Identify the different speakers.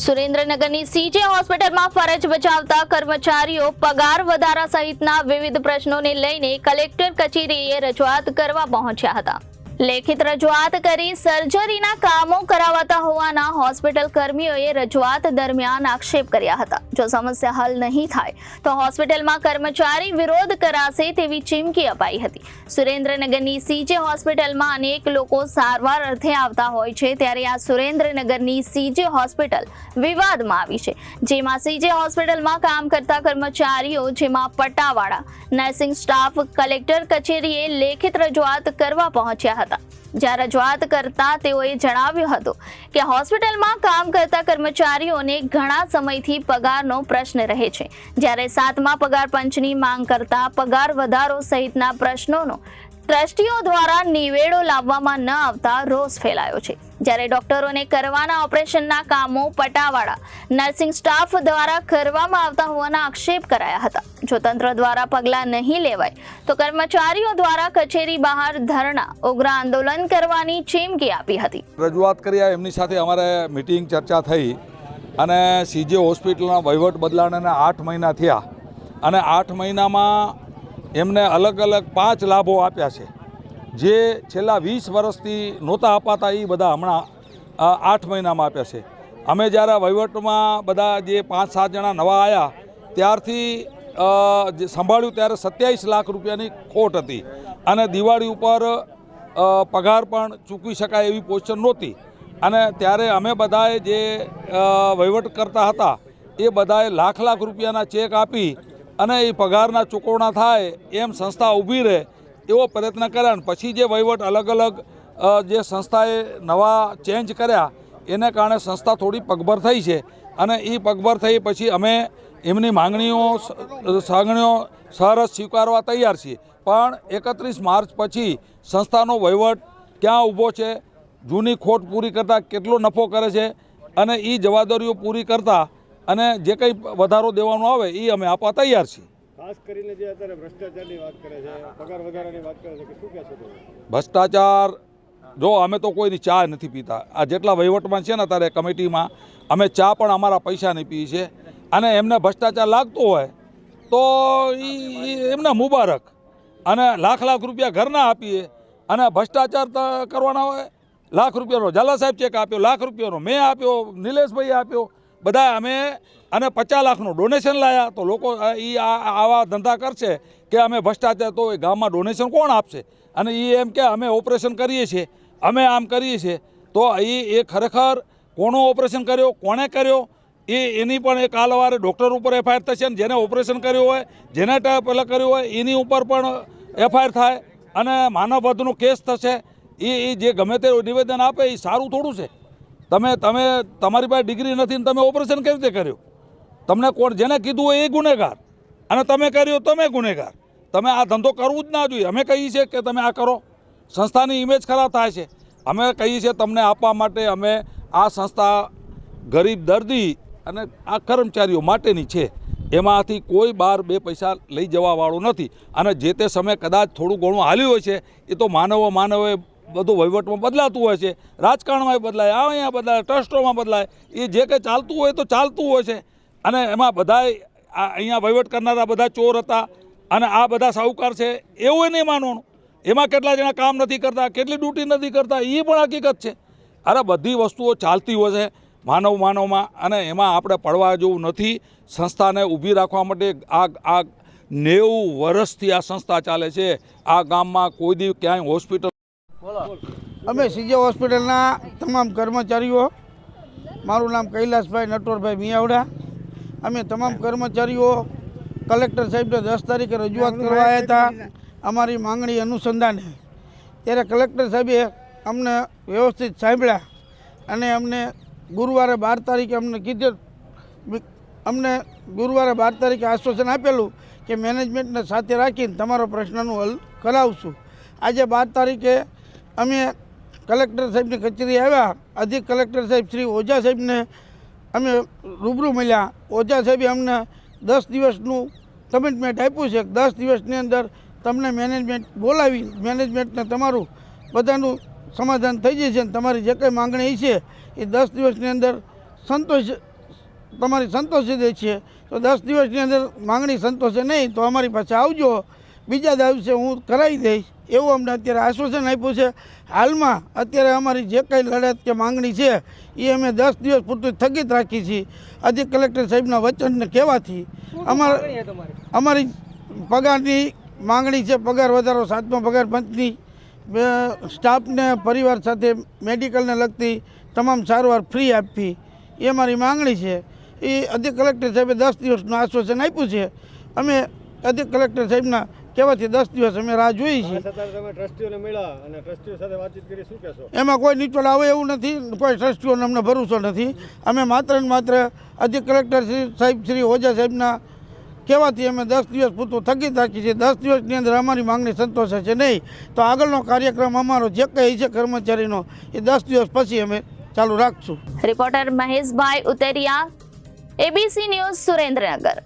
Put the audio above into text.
Speaker 1: સુરેન્દ્રનગરની CJ હોસ્પિટલમાં ફરજ બજાવતા કર્મચારીઓ પગાર વધારા સહિતના વિવિધ પ્રશ્નોને લઈને કલેક્ટર કચેરીએ રજૂઆત કરવા પહોંચ્યા હતા. લેખિત રજૂઆત કરી સર્જરીના કામો કરાવાતા હોવાના હોસ્પિટલ કર્મીઓએ રજૂઆત દરમિયાન આક્ષેપ કર્યા હતા. જો સમસ્યા હલ નહીં થાય, તો હોસ્પિટલમાં કર્મચારી વિરોધ કરાશે તેવી ચીમકી અપાઈ હતી. સુરેન્દ્રનગરની સીજે હોસ્પિટલમાં અનેક લોકો સારવાર અર્થે આવતા હોય છે, ત્યારે આ સુરેન્દ્રનગરની સીજે હોસ્પિટલ વિવાદમાં આવી છે. જેમાં સીજે હોસ્પિટલમાં કામ કરતા કર્મચારીઓ, જેમાં પટ્ટાવાળા, નર્સિંગ સ્ટાફ, કલેક્ટર કચેરીએ લેખિત રજૂઆત કરવા પહોંચ્યા હતા. જ્યાં રજૂઆત કરતા તેઓએ જણાવ્યું હતું કે હોસ્પિટલમાં કામ કરતા કર્મચારીઓને ઘણા સમયથી પગારનો પ્રશ્ન રહે છે. જ્યારે સાતમા પગાર પંચની માંગ કરતા પગાર વધારો સહિતના પ્રશ્નોનો ટ્રસ્ટીઓ દ્વારા નિવેડો લાવવામાં ન આવતા રોષ ફેલાયો છે. જ્યારે ડોક્ટરોને કરવાના ઓપરેશનના કામો પટાવાળા નર્સિંગ સ્ટાફ દ્વારા કરવામાં આવતા હોવાના આક્ષેપ કરાયા હતા. જો તંત્ર દ્વારા પગલાં નહીં લેવાય, તો કર્મચારીઓ દ્વારા કચેરી બહાર ધરણા, ઉગ્ર આંદોલન કરવાની ચીમકી આપી હતી.
Speaker 2: રજૂઆત કરી એમની સાથે અમારે મિટિંગ ચર્ચા થઈ અને સીજે હોસ્પિટલના વહીવટ બદલાણાને આઠ મહિના થયા. અને આઠ મહિનામાં એમને અલગ અલગ પાંચ લાભો આપ્યા છે. જે છેલ્લા વીસ વર્ષથી નહોતા અપાતા એ બધા હમણાં આઠ મહિનામાં આપ્યા છે. અમે જ્યારે વહીવટમાં બધા જે પાંચ સાત જણા નવા આવ્યા ત્યારથી જે સંભાળ્યું ત્યારે સત્યાવીસ લાખ રૂપિયાની ખોટ હતી. અને દિવાળી ઉપર પગાર પણ ચૂકવી શકાય એવી પોઝિશન નહોતી. અને ત્યારે અમે બધાએ જે વહીવટ કરતા હતા, એ બધાએ લાખ લાખ રૂપિયાના ચેક આપી અને એ પગારના ચૂકવણા થાય, એમ સંસ્થા ઊભી રહે, એવો પ્રયત્ન કર્યા અને પછી જે વહીવટ અલગ અલગ જે સંસ્થાએ નવા ચેન્જ કર્યા, એને કારણે સંસ્થા થોડી પગભર થઈ છે. અને એ પગભર થઈ પછી અમે એમની માંગણીઓ સાંગણીઓ સરસ સ્વીકારવા તૈયાર છીએ. પણ એકત્રીસ માર્ચ પછી સંસ્થાનો વહીવટ ક્યાં ઊભો છે, જૂની ખોટ પૂરી કરતાં કેટલો નફો કરે છે, અને એ જવાબદારીઓ પૂરી કરતા અને જે કંઈ વધારો દેવાનો આવે એ અમે આપવા તૈયાર છીએ.
Speaker 3: ખાસ કરીને જે અત્યારે ભ્રષ્ટાચારની વાત કરે છે પગાર વધારાની વાત કરે છે કે શું કહેશો
Speaker 2: ભ્રષ્ટાચાર જો અમે તો કોઈની ચા નથી પીતા. આ જેટલા વહીવટમાં છે ને અત્યારે કમિટીમાં અમે ચા પણ અમારા પૈસાની પીએ છીએ. અને એમને ભ્રષ્ટાચાર લાગતો હોય તો એ એમને મુબારક. અને લાખ લાખ રૂપિયા ઘરના આપીએ. અને ભ્રષ્ટાચાર કરવાના હોય લાખ રૂપિયાનો ઝાલા સાહેબ ચેક આપ્યો લાખ રૂપિયાનો મેં આપ્યો નિલેશભાઈ આપ્યો. બધા અમે અને પચાસ લાખનું ડોનેશન લાયા. તો લોકો એ આવા ધંધા કરશે કે અમે ભ્રષ્ટાચાર, તો એ ગામમાં ડોનેશન કોણ આપશે? અને એ એમ કે અમે ઓપરેશન કરીએ છીએ. અમે આમ કરીએ છીએ. તો એ એ ખરેખર કોનો ઓપરેશન કર્યો? કોણે કર્યો? એ, એની પણ એક કાલવારે ડૉક્ટર ઉપર એફઆઈઆર થશે અને જેને ઓપરેશન કર્યું હોય, જેને પહેલાં કર્યું હોય, એની ઉપર પણ એફઆઈઆર થાય અને માનવ વધનો કેસ થશે. એ એ જે ગમે તે નિવેદન આપે એ સારું થોડું છે. તમે તમે, તમારી પાસે ડિગ્રી નથી ને તમે ઓપરેશન કેવી રીતે કર્યું? તમને કોણ જેને કીધું હોય એ ગુનેગાર. અને તમે કર્યો તમે ગુનેગાર. તમે આ ધંધો કરવું જ ના જોઈએ. અમે કહીએ છીએ કે તમે આ કરો. સંસ્થાની ઇમેજ ખરાબ થાય છે. અમે કહીએ છીએ તમને આપવા માટે અમે આ સંસ્થા ગરીબ દર્દી અને આ કર્મચારીઓ માટેની છે. એમાંથી કોઈ બાર બે પૈસા લઈ જવાવાળું નથી. અને જે તે સમયે કદાચ થોડું ઘણું હાલ્યું હોય છે એ તો માનવો માનવે બધું વહીવટમાં બદલાતું હોય છે, રાજકારણમાં બદલાય, આ અહીંયા બદલાય, ટ્રસ્ટોમાં બદલાય, એ જે કંઈ ચાલતું હોય તો ચાલતું હોય છે. અને એમાં બધાય આ અહીંયા વહીવટ કરનારા બધા ચોર હતા અને આ બધા સાહુકાર છે, એવું નહીં માનવાનું. એમાં કેટલા જણા કામ નથી કરતા, કેટલી ડ્યુટી નથી કરતા એ પણ હકીકત છે. અરે બધી વસ્તુઓ ચાલતી હોય છે, માનવ માનવમાં, અને એમાં આપણે પડવા જેવું નથી. સંસ્થાને ઊભી રાખવા માટે આ આ નેવું વર્ષથી આ સંસ્થા ચાલે છે. આ ગામમાં કોઈ દી ક્યાંય હોસ્પિટલ
Speaker 4: અમે સીજે હોસ્પિટલના તમામ કર્મચારીઓ મારું નામ કૈલાસભાઈ નટવરભાઈ મિયાવડા. અમે તમામ કર્મચારીઓ કલેક્ટર સાહેબને દસ તારીખે રજૂઆત કરવા આવ્યા હતા. અમારી માંગણી અનુસંધાને. ત્યારે કલેક્ટર સાહેબે અમને વ્યવસ્થિત સાંભળ્યા અને અમને ગુરુવારે બાર તારીખે અમને કીધું અમને ગુરુવારે બાર તારીખે આશ્વાસન આપેલું કે મેનેજમેન્ટને સાથે રાખીને તમારો પ્રશ્નનું હલ કરાવશું. આજે બાર તારીખે અમે કલેક્ટર સાહેબની કચેરી આવ્યા. અધિક કલેક્ટર સાહેબ શ્રી ઓઝા સાહેબને અમે રૂબરૂ મળ્યા. ઓઝા સાહેબે અમને દસ દિવસનું કમિટમેન્ટ આપ્યું છે. દસ દિવસની અંદર તમને મેનેજમેન્ટ બોલાવી મેનેજમેન્ટને તમારું બધાનું સમાધાન થઈ જશે અને તમારી જે કંઈ માંગણી છે એ દસ દિવસની અંદર સંતોષ, તમારી સંતોષી દે છે. તો દસ દિવસની અંદર માંગણી સંતોષે નહીં, તો અમારી પાસે આવજો. બીજા દિવસે હું કરાવી દઈશ. એવું અમને અત્યારે આશ્વાસન આપ્યું છે. હાલમાં અત્યારે અમારી જે કંઈ લડત કે માંગણી છે એ અમે દસ દિવસ પૂરતું સ્થગિત રાખી છીએ. આજે કલેક્ટર સાહેબના વચનને કહેવાથી અમારા અમારી પગારની માંગણી છે પગાર વધારો સાતમા પગાર પંચની સ્ટાફને પરિવાર સાથે મેડિકલને લગતી તમામ સારવાર ફ્રી આપવી એ મારી માંગણી છે. એ અધિક કલેક્ટર સાહેબે દસ દિવસનું આશ્વાસન આપ્યું છે. અમે અધિક કલેક્ટર સાહેબના કહેવાથી દસ દિવસ અમે રાહ જોઈએ છીએ.
Speaker 3: છતાં તમે ટ્રસ્ટીઓને મળ્યા અને ટ્રસ્ટીઓ સાથે વાતચીત કરી શું કહેશો?
Speaker 4: એમાં કોઈ નીચોડ આવે એવું નથી કોઈ ટ્રસ્ટીઓને અમને ભરોસો નથી. અમે માત્ર ને માત્ર અધિક કલેક્ટર શ્રી સાહેબ શ્રી ઓજા સાહેબના કહેવાથી અમે દસ દિવસ પૂરતું થકી રાખીએ છીએ દસ દિવસની અંદર અમારી માંગણી સંતોષે છે નહીં. તો આગળનો કાર્યક્રમ અમારો જે કંઈ છે કર્મચારીનો એ દસ દિવસ પછી અમે ચાલુ રાખશું.
Speaker 1: Reporter Maheshbhai Uteriya ABC news Surendranagar.